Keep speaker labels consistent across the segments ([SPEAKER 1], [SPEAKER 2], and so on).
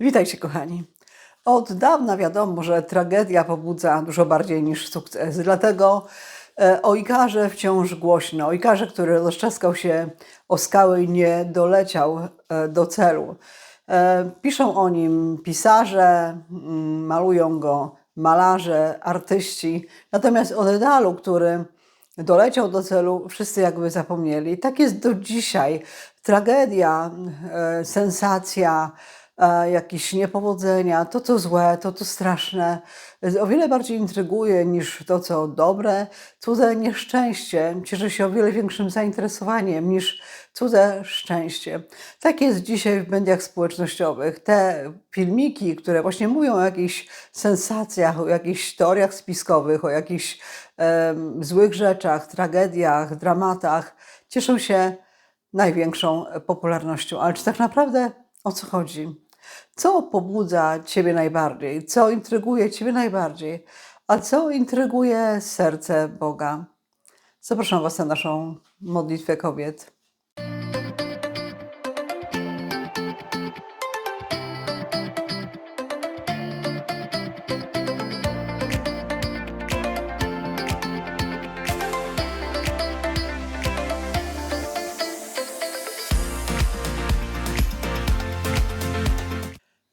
[SPEAKER 1] Witajcie, kochani. Od dawna wiadomo, że tragedia pobudza dużo bardziej niż sukces. Dlatego e, o Ikarze wciąż głośno. O Ikarze, który rozczaskał się o skały i nie doleciał e, do celu. E, Piszą o nim pisarze, mm, malują go malarze, artyści. Natomiast o Dedalu, który doleciał do celu, wszyscy jakby zapomnieli. Tak jest do dzisiaj. Tragedia, sensacja, jakieś niepowodzenia, to co złe, to co straszne, o wiele bardziej intryguje niż to co dobre. Cudze nieszczęście cieszy się o wiele większym zainteresowaniem niż cudze szczęście. Tak jest dzisiaj w mediach społecznościowych. Te filmiki, które właśnie mówią o jakichś sensacjach, o jakichś teoriach spiskowych, o jakichś em, złych rzeczach, tragediach, dramatach, cieszą się największą popularnością. Ale czy tak naprawdę o co chodzi? Co pobudza Ciebie najbardziej? Co intryguje Ciebie najbardziej? A co intryguje serce Boga? Zapraszam Was na naszą modlitwę kobiet.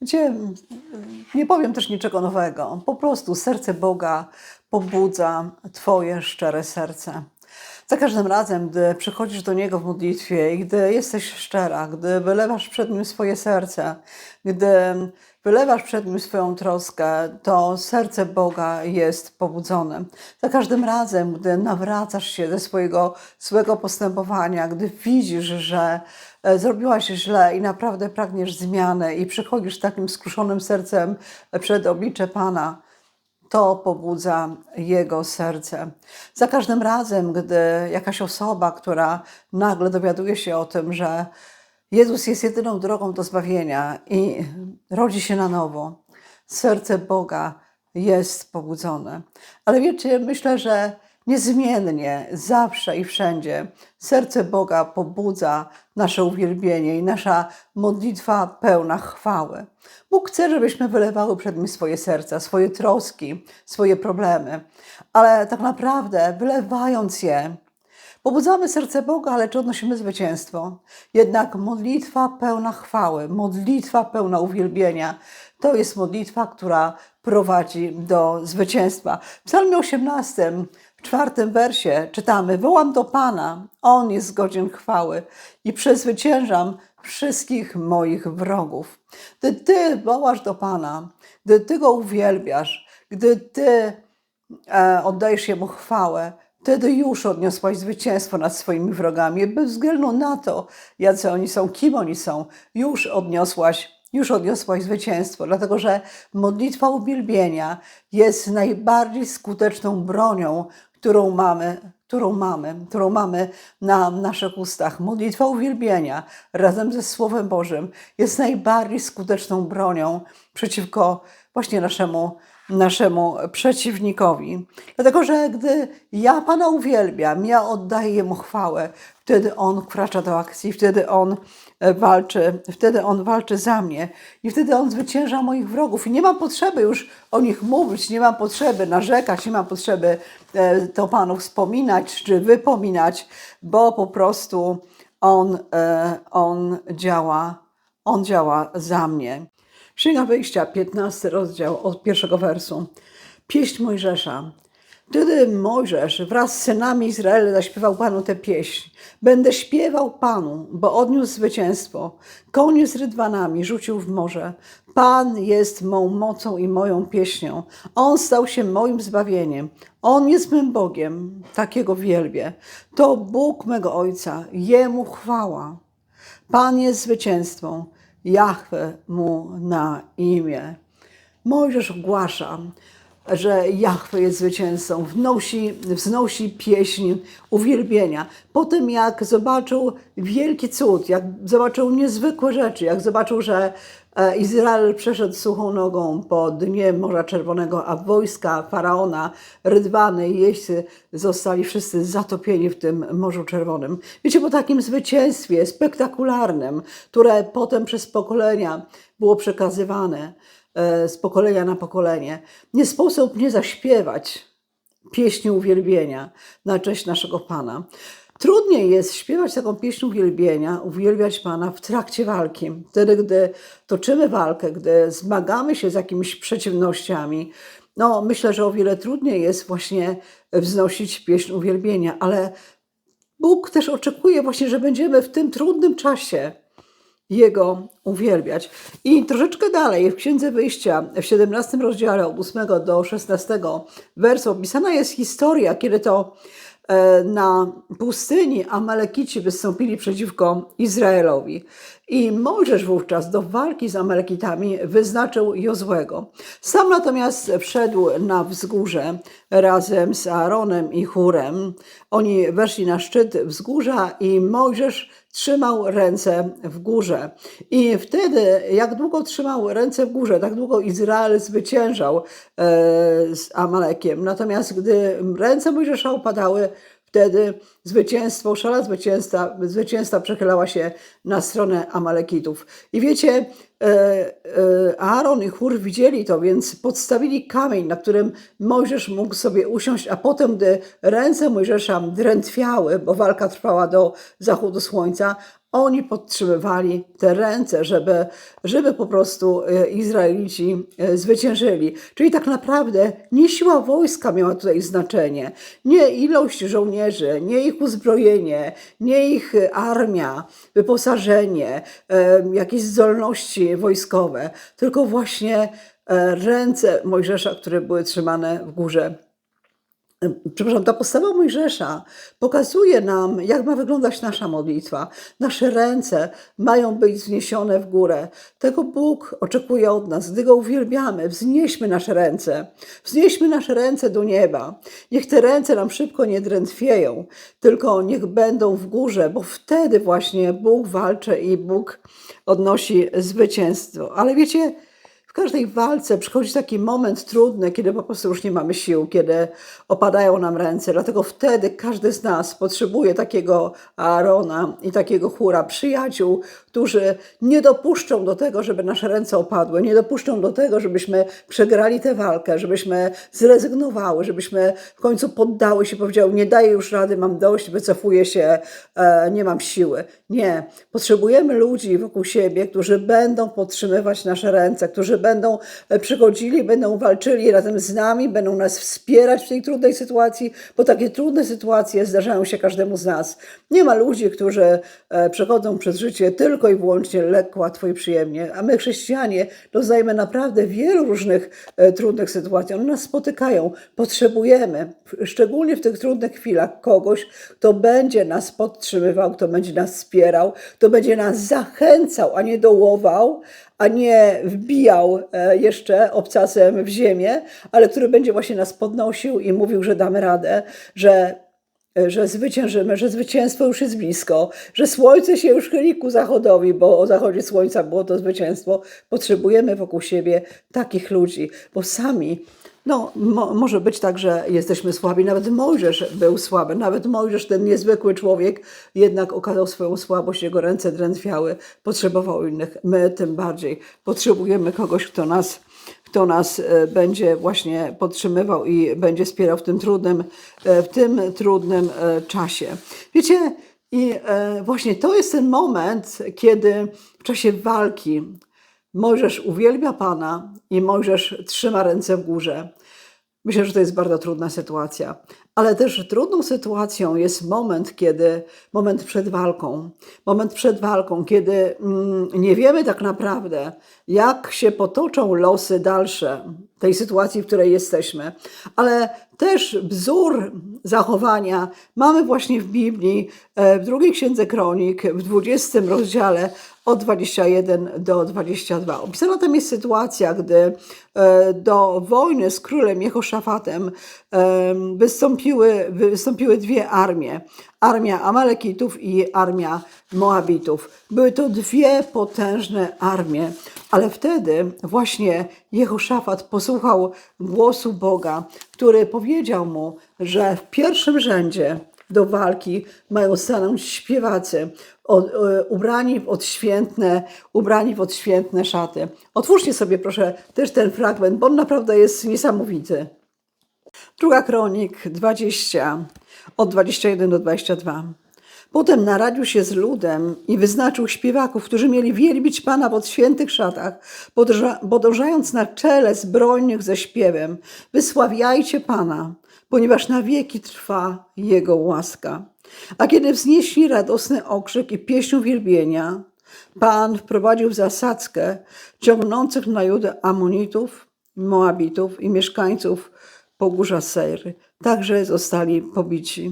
[SPEAKER 1] Gdzie nie powiem też niczego nowego. Po prostu serce Boga pobudza Twoje szczere serce. Za każdym razem, gdy przychodzisz do Niego w modlitwie i gdy jesteś szczera, gdy wylewasz przed Nim swoje serce, gdy wylewasz przed Nim swoją troskę, to serce Boga jest pobudzone. Za każdym razem, gdy nawracasz się ze swojego złego postępowania, gdy widzisz, że e, zrobiłaś źle i naprawdę pragniesz zmiany i przychodzisz takim skruszonym sercem przed oblicze Pana, to pobudza jego serce. Za każdym razem, gdy jakaś osoba, która nagle dowiaduje się o tym, że Jezus jest jedyną drogą do zbawienia i rodzi się na nowo, serce Boga jest pobudzone. Ale wiecie, myślę, że niezmiennie, zawsze i wszędzie serce Boga pobudza nasze uwielbienie i nasza modlitwa pełna chwały. Bóg chce, żebyśmy wylewały przed Nim swoje serca, swoje troski, swoje problemy, ale tak naprawdę wylewając je, Pobudzamy serce Boga, ale czy odnosimy zwycięstwo? Jednak modlitwa pełna chwały, modlitwa pełna uwielbienia, to jest modlitwa, która prowadzi do zwycięstwa. W Psalmie 18, w czwartym wersie czytamy: Wołam do Pana, On jest godzien chwały i przezwyciężam wszystkich moich wrogów. Gdy Ty wołasz do Pana, gdy Ty Go uwielbiasz, gdy Ty e, oddajesz Jemu chwałę, wtedy już odniosłaś zwycięstwo nad swoimi wrogami, bez względu na to, jacy oni są, kim oni są, już odniosłaś, już odniosłaś zwycięstwo, dlatego że modlitwa uwielbienia jest najbardziej skuteczną bronią, którą mamy, którą mamy, którą mamy na naszych ustach. Modlitwa uwielbienia razem ze Słowem Bożym jest najbardziej skuteczną bronią przeciwko właśnie naszemu naszemu przeciwnikowi. Dlatego, że gdy ja Pana uwielbiam, ja oddaję Jemu chwałę, wtedy On wkracza do akcji, wtedy On e, walczy, wtedy On walczy za mnie i wtedy On zwycięża moich wrogów. I nie mam potrzeby już o nich mówić, nie mam potrzeby narzekać, nie mam potrzeby e, to Panu wspominać czy wypominać, bo po prostu On, e, on działa, On działa za mnie. Księga Wyjścia, 15 rozdział od pierwszego wersu. Pieśń Mojżesza. Wtedy Mojżesz wraz z synami Izraela zaśpiewał Panu tę pieśń. Będę śpiewał Panu, bo odniósł zwycięstwo. Konie z rydwanami rzucił w morze. Pan jest mą mocą i moją pieśnią. On stał się moim zbawieniem. On jest mym Bogiem, takiego wielbię. To Bóg mego Ojca, Jemu chwała. Pan jest zwycięstwą. Jahwe mu na imię. Mojżesz ogłasza, że Jahwe jest zwycięzcą, wnosi, wznosi pieśń uwielbienia. Po tym, jak zobaczył wielki cud, jak zobaczył niezwykłe rzeczy, jak zobaczył, że Izrael przeszedł suchą nogą po dnie Morza Czerwonego, a wojska faraona, rydwany i jeźdźcy zostali wszyscy zatopieni w tym Morzu Czerwonym. Wiecie, po takim zwycięstwie spektakularnym, które potem przez pokolenia było przekazywane, e, z pokolenia na pokolenie, nie sposób nie zaśpiewać pieśni uwielbienia na cześć naszego Pana. Trudniej jest śpiewać taką pieśń uwielbienia, uwielbiać Pana w trakcie walki. Wtedy, gdy toczymy walkę, gdy zmagamy się z jakimiś przeciwnościami, no myślę, że o wiele trudniej jest właśnie wznosić pieśń uwielbienia, ale Bóg też oczekuje właśnie, że będziemy w tym trudnym czasie Jego uwielbiać. I troszeczkę dalej, w Księdze Wyjścia, w 17 rozdziale od 8 do 16 wersu opisana jest historia, kiedy to na pustyni Amalekici wystąpili przeciwko Izraelowi. I Mojżesz wówczas do walki z Amalekitami wyznaczył Jozłego. Sam natomiast wszedł na wzgórze razem z Aaronem i Hurem. Oni weszli na szczyt wzgórza i Mojżesz trzymał ręce w górze. I wtedy, jak długo trzymał ręce w górze, tak długo Izrael zwyciężał e, z Amalekiem. Natomiast gdy ręce Mojżesza upadały, Wtedy zwycięstwo, szala zwycięstwa, zwycięstwa przechylała się na stronę Amalekitów. I wiecie, e, e, Aaron i Chór widzieli to, więc podstawili kamień, na którym Mojżesz mógł sobie usiąść, a potem, gdy ręce Mojżesza drętwiały, bo walka trwała do zachodu słońca, oni podtrzymywali te ręce, żeby, żeby po prostu e, Izraelici zwyciężyli. Czyli tak naprawdę nie siła wojska miała tutaj znaczenie, nie ilość żołnierzy, nie ich uzbrojenie, nie ich armia, wyposażenie, e, jakieś zdolności wojskowe, tylko właśnie ręce Mojżesza, które były trzymane w górze przepraszam, ta postawa Mojżesza pokazuje nam, jak ma wyglądać nasza modlitwa. Nasze ręce mają być wzniesione w górę. Tego Bóg oczekuje od nas. Gdy Go uwielbiamy, wznieśmy nasze ręce. Wznieśmy nasze ręce do nieba. Niech te ręce nam szybko nie drętwieją, tylko niech będą w górze, bo wtedy właśnie Bóg walczy i Bóg odnosi zwycięstwo. Ale wiecie, każdej walce przychodzi taki moment trudny, kiedy po prostu już nie mamy sił, kiedy opadają nam ręce. Dlatego wtedy każdy z nas potrzebuje takiego Aarona i takiego chóra, przyjaciół, którzy nie dopuszczą do tego, żeby nasze ręce opadły, nie dopuszczą do tego, żebyśmy przegrali tę walkę, żebyśmy zrezygnowały, żebyśmy w końcu poddały się, powiedziały, nie daję już rady, mam dość, wycofuję się, e, nie mam siły. Nie. Potrzebujemy ludzi wokół siebie, którzy będą podtrzymywać nasze ręce, którzy będą e, przychodzili, będą walczyli razem z nami, będą nas wspierać w tej trudnej sytuacji, bo takie trudne sytuacje zdarzają się każdemu z nas. Nie ma ludzi, którzy e, przechodzą przez życie tylko i wyłącznie lekko, łatwo i przyjemnie, a my chrześcijanie doznajemy naprawdę wielu różnych e, trudnych sytuacji. One nas spotykają. Potrzebujemy, szczególnie w tych trudnych chwilach, kogoś, kto będzie nas podtrzymywał, kto będzie nas wspierał, kto będzie nas zachęcał, a nie dołował, a nie wbijał e, jeszcze obcasem w ziemię, ale który będzie właśnie nas podnosił i mówił, że damy radę, że, e, że zwyciężymy, że zwycięstwo już jest blisko, że słońce się już chyli ku zachodowi, bo o zachodzie słońca było to zwycięstwo. Potrzebujemy wokół siebie takich ludzi, bo sami no, mo, może być tak, że jesteśmy słabi. Nawet Mojżesz był słaby. Nawet Mojżesz, ten niezwykły człowiek, jednak okazał swoją słabość, jego ręce drętwiały, potrzebował innych. My tym bardziej potrzebujemy kogoś, kto nas, kto nas e, będzie właśnie podtrzymywał i będzie wspierał w tym trudnym, e, w tym trudnym e, czasie. Wiecie, i właśnie to jest ten moment, kiedy w czasie walki Mojżesz uwielbia Pana i Mojżesz trzyma ręce w górze. Myślę, że to jest bardzo trudna sytuacja, ale też trudną sytuacją jest moment, kiedy moment przed walką. Moment przed walką, kiedy mm, nie wiemy tak naprawdę, jak się potoczą losy dalsze tej sytuacji, w której jesteśmy, ale też wzór zachowania mamy właśnie w Biblii, e, w drugiej księdze kronik, w 20 rozdziale, od 21 do 22. Opisana tam jest sytuacja, gdy e, do wojny z królem Jehoszafatem e, wystąpiły, wystąpiły dwie armie. Armia Amalekitów i armia Moabitów. Były to dwie potężne armie, ale wtedy właśnie Jehoszafat posłuchał głosu Boga, który powiedział mu, że w pierwszym rzędzie do walki mają stanąć śpiewacy, o, e, ubrani w odświętne, ubrani w odświętne szaty. Otwórzcie sobie proszę też ten fragment, bo on naprawdę jest niesamowity. Druga kronik 20, od 21 do 22. Potem naradził się z ludem i wyznaczył śpiewaków, którzy mieli wielbić Pana w odświętych szatach, podąża- podążając na czele zbrojnych ze śpiewem. Wysławiajcie Pana, ponieważ na wieki trwa Jego łaska. A kiedy wznieśli radosny okrzyk i pieśń uwielbienia, Pan wprowadził zasadzkę ciągnących na Judę Amonitów, Moabitów i mieszkańców Pogórza Sejry. Także zostali pobici.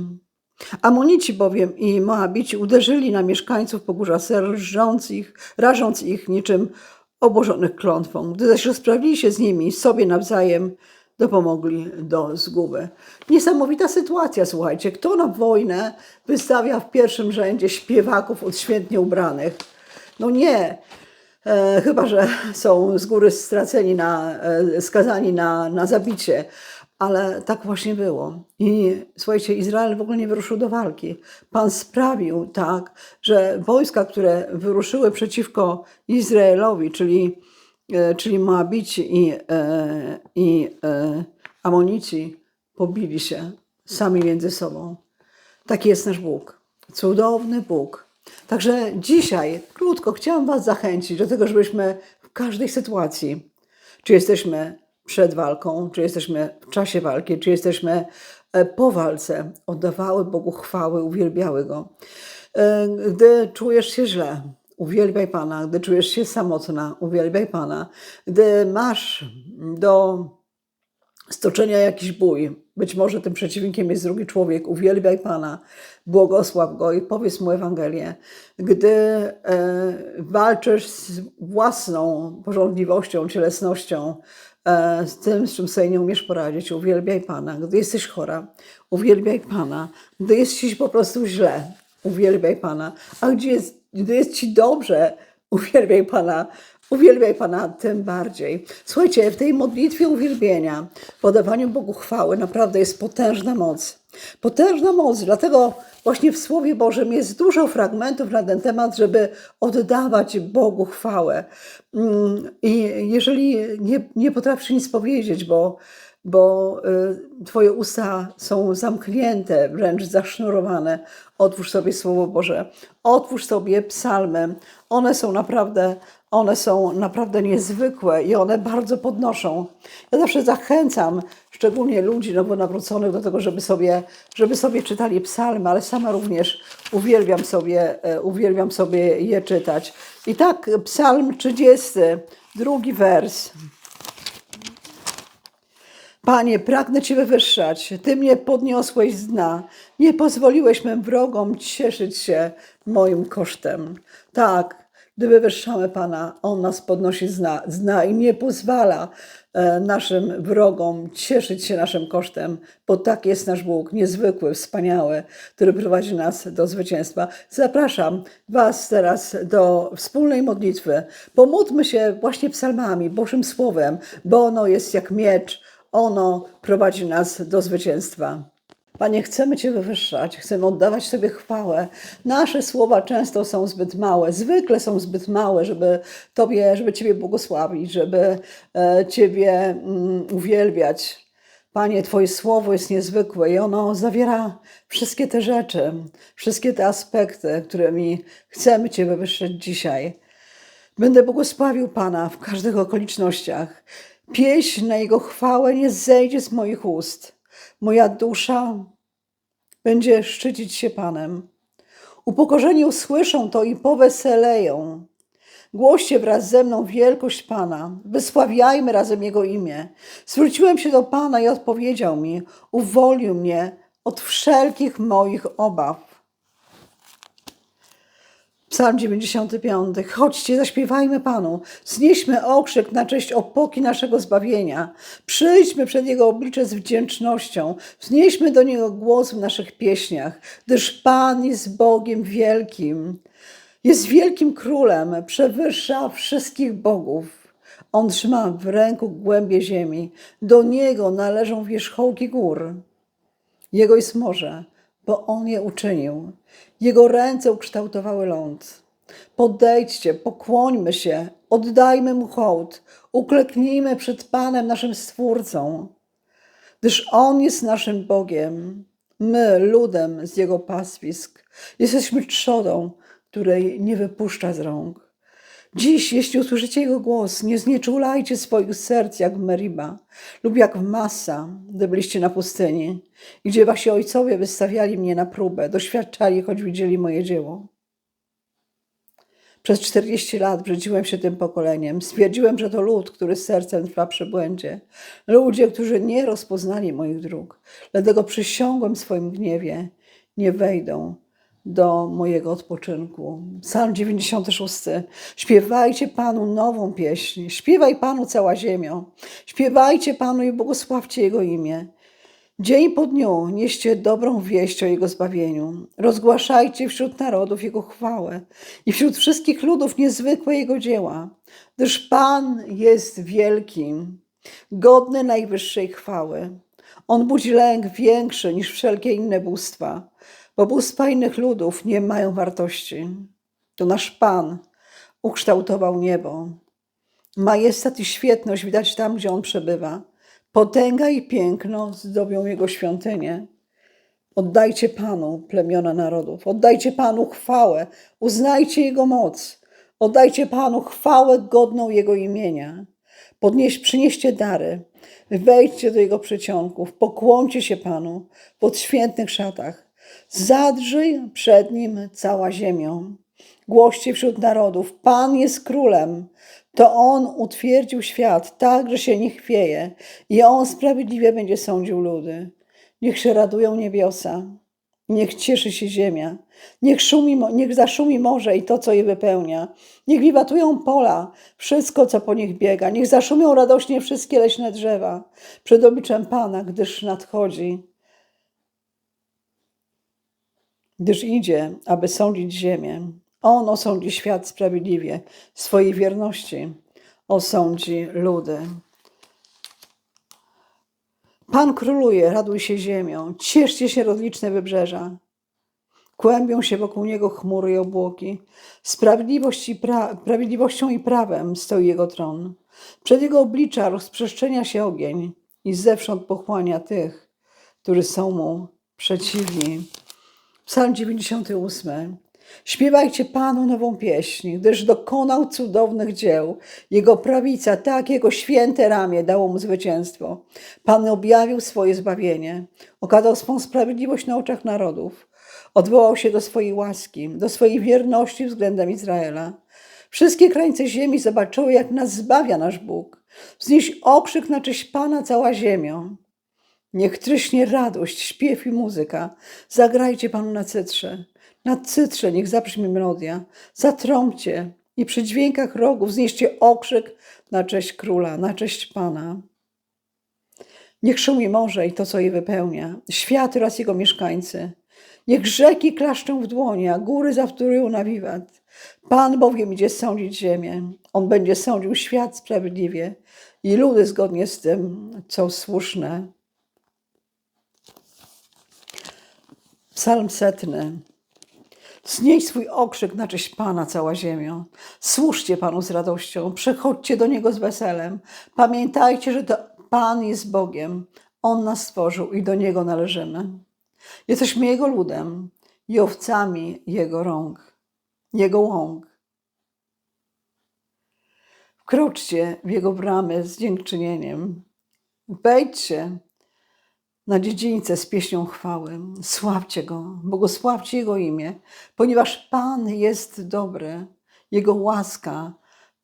[SPEAKER 1] Amonici bowiem i Moabici uderzyli na mieszkańców Pogórza Sejry, rażąc ich, rażąc ich niczym obłożonych klątwą. Gdy zaś rozprawili się z nimi sobie nawzajem, dopomogli do zguby. Niesamowita sytuacja, słuchajcie. Kto na wojnę wystawia w pierwszym rzędzie śpiewaków odświętnie ubranych? No nie. E, chyba, że są z góry straceni na, e, skazani na, na zabicie. Ale tak właśnie było. I słuchajcie, Izrael w ogóle nie wyruszył do walki. Pan sprawił tak, że wojska, które wyruszyły przeciwko Izraelowi, czyli, czyli Moabici i, e, i e, Amonici, pobili się sami między sobą. Taki jest nasz Bóg. Cudowny Bóg. Także dzisiaj, krótko, chciałam Was zachęcić do tego, żebyśmy w każdej sytuacji, czy jesteśmy przed walką, czy jesteśmy w czasie walki, czy jesteśmy e, po walce, oddawały Bogu chwały, uwielbiały Go. E, Gdy czujesz się źle, uwielbiaj Pana. Gdy czujesz się samotna, uwielbiaj Pana. Gdy masz do stoczenia jakiś bój, być może tym przeciwnikiem jest drugi człowiek, uwielbiaj Pana, błogosław Go i powiedz Mu Ewangelię. Gdy e, walczysz z własną porządliwością, cielesnością, e, z tym, z czym sobie nie umiesz poradzić, uwielbiaj Pana. Gdy jesteś chora, uwielbiaj Pana. Gdy jest Ci po prostu źle, uwielbiaj Pana. A gdzie jest, gdy jest Ci dobrze, uwielbiaj Pana. Uwielbiaj Pana tym bardziej. Słuchajcie, w tej modlitwie uwielbienia, podawaniu Bogu chwały, naprawdę jest potężna moc. Potężna moc, dlatego właśnie w Słowie Bożym jest dużo fragmentów na ten temat, żeby oddawać Bogu chwałę. Mm, I jeżeli nie, nie potrafisz nic powiedzieć, bo bo y, Twoje usta są zamknięte, wręcz zasznurowane. Otwórz sobie Słowo Boże, otwórz sobie psalmy. One są naprawdę, one są naprawdę niezwykłe i one bardzo podnoszą. Ja zawsze zachęcam, szczególnie ludzi nowonawróconych do tego, żeby sobie, żeby sobie czytali psalmy, ale sama również uwielbiam sobie, e, uwielbiam sobie je czytać. I tak psalm 30, drugi wers. Panie, pragnę Cię wywyższać. Ty mnie podniosłeś z dna. Nie pozwoliłeś mym wrogom cieszyć się moim kosztem. Tak, gdy wywyższamy Pana, On nas podnosi z dna, z dna i nie pozwala e, naszym wrogom cieszyć się naszym kosztem, bo tak jest nasz Bóg, niezwykły, wspaniały, który prowadzi nas do zwycięstwa. Zapraszam Was teraz do wspólnej modlitwy. Pomódlmy się właśnie psalmami, Bożym Słowem, bo ono jest jak miecz, ono prowadzi nas do zwycięstwa. Panie, chcemy Cię wywyższać, chcemy oddawać Tobie chwałę. Nasze słowa często są zbyt małe, zwykle są zbyt małe, żeby Tobie, żeby Ciebie błogosławić, żeby e, Ciebie mm, uwielbiać. Panie, Twoje słowo jest niezwykłe i ono zawiera wszystkie te rzeczy, wszystkie te aspekty, którymi chcemy Cię wywyższyć dzisiaj. Będę błogosławił Pana w każdych okolicznościach. Pieśń na Jego chwałę nie zejdzie z moich ust. Moja dusza będzie szczycić się Panem. Upokorzeni usłyszą to i poweseleją. Głoście wraz ze mną wielkość Pana, wysławiajmy razem Jego imię. Zwróciłem się do Pana i odpowiedział mi, uwolnił mnie od wszelkich moich obaw. Psalm 95. Chodźcie, zaśpiewajmy Panu, znieśmy okrzyk na cześć opoki naszego zbawienia. Przyjdźmy przed Jego oblicze z wdzięcznością, wznieśmy do Niego głos w naszych pieśniach, gdyż Pan jest Bogiem wielkim. Jest wielkim królem, przewyższa wszystkich bogów. On trzyma w ręku głębie ziemi, do Niego należą wierzchołki gór. Jego jest morze, bo On je uczynił. Jego ręce ukształtowały ląd. Podejdźcie, pokłońmy się, oddajmy Mu hołd, ukleknijmy przed Panem naszym Stwórcą, gdyż On jest naszym Bogiem. My, ludem z Jego pastwisk, jesteśmy trzodą, której nie wypuszcza z rąk. Dziś, jeśli usłyszycie Jego głos, nie znieczulajcie swoich serc jak w Meriba lub jak w Massa, gdy byliście na pustyni, gdzie wasi ojcowie wystawiali mnie na próbę, doświadczali, choć widzieli moje dzieło. Przez 40 lat brzydziłem się tym pokoleniem. Stwierdziłem, że to lud, który sercem trwa przy błędzie. Ludzie, którzy nie rozpoznali moich dróg. Dlatego przysiągłem w swoim gniewie, nie wejdą do mojego odpoczynku. Psalm 96. Śpiewajcie Panu nową pieśń. Śpiewaj Panu cała ziemio. Śpiewajcie Panu i błogosławcie Jego imię. Dzień po dniu nieście dobrą wieść o Jego zbawieniu. Rozgłaszajcie wśród narodów Jego chwałę i wśród wszystkich ludów niezwykłe Jego dzieła, gdyż Pan jest wielkim, godny najwyższej chwały. On budzi lęk większy niż wszelkie inne bóstwa, bo bóstwa innych ludów nie mają wartości. To nasz Pan ukształtował niebo. Majestat i świetność widać tam, gdzie On przebywa. Potęga i piękno zdobią Jego świątynię. Oddajcie Panu plemiona narodów, oddajcie Panu chwałę, uznajcie Jego moc, oddajcie Panu chwałę godną Jego imienia. Podnieś, przynieście dary, wejdźcie do Jego przycionków, pokłoncie się Panu pod świętych szatach. Zadrzyj przed Nim cała ziemią. Głoście wśród narodów, Pan jest królem. To On utwierdził świat tak, że się nie chwieje i On sprawiedliwie będzie sądził ludy. Niech się radują niebiosa, niech cieszy się ziemia, niech, szumi, niech zaszumi morze i to, co je wypełnia. Niech wiwatują pola, wszystko, co po nich biega. Niech zaszumią radośnie wszystkie leśne drzewa przed obliczem Pana, gdyż nadchodzi gdyż idzie, aby sądzić ziemię. On osądzi świat sprawiedliwie, swojej wierności osądzi ludy. Pan króluje, raduj się ziemią, cieszcie się rozliczne wybrzeża. Kłębią się wokół niego chmury i obłoki. Sprawiedliwość i pra- sprawiedliwością i prawem stoi jego tron. Przed jego oblicza rozprzestrzenia się ogień i zewsząd pochłania tych, którzy są mu przeciwni. Psalm 98. Śpiewajcie Panu nową pieśń, gdyż dokonał cudownych dzieł. Jego prawica, tak jego święte ramię dało mu zwycięstwo. Pan objawił swoje zbawienie, okazał swą sprawiedliwość na oczach narodów. Odwołał się do swojej łaski, do swojej wierności względem Izraela. Wszystkie krańce ziemi zobaczyły, jak nas zbawia nasz Bóg. Wznieś okrzyk na cześć Pana cała ziemią. Niech tryśnie radość, śpiew i muzyka. Zagrajcie Panu na cytrze. Na cytrze niech zabrzmi melodia. Zatrąbcie i przy dźwiękach rogów znieście okrzyk na cześć króla, na cześć Pana. Niech szumi morze i to, co je wypełnia, świat oraz jego mieszkańcy. Niech rzeki klaszczą w dłonie, a góry zawtórują na wiwat. Pan bowiem idzie sądzić ziemię. On będzie sądził świat sprawiedliwie i ludy zgodnie z tym, co słuszne. Psalm setny. Znieś swój okrzyk na cześć Pana cała ziemią. Służcie Panu z radością, przechodźcie do Niego z weselem. Pamiętajcie, że to Pan jest Bogiem. On nas stworzył i do Niego należymy. Jesteśmy Jego ludem i owcami Jego rąk, Jego łąk. Wkroczcie w Jego bramy z dziękczynieniem. Wejdźcie na dziedzińce z pieśnią chwały. Sławcie Go, błogosławcie Jego imię, ponieważ Pan jest dobry. Jego łaska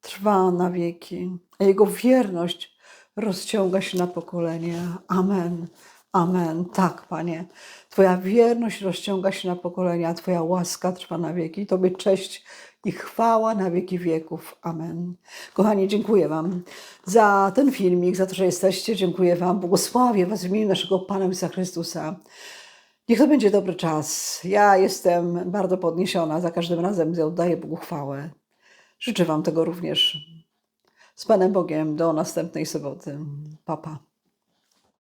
[SPEAKER 1] trwa na wieki, a Jego wierność rozciąga się na pokolenia. Amen. Amen. Tak, Panie. Twoja wierność rozciąga się na pokolenia, Twoja łaska trwa na wieki. Tobie cześć i chwała na wieki wieków. Amen. Kochani, dziękuję Wam za ten filmik, za to, że jesteście. Dziękuję Wam. Błogosławię Was w imieniu naszego Pana Jezusa Chrystusa. Niech to będzie dobry czas. Ja jestem bardzo podniesiona za każdym razem, gdy oddaję Bogu chwałę. Życzę Wam tego również. Z Panem Bogiem do następnej soboty. Papa.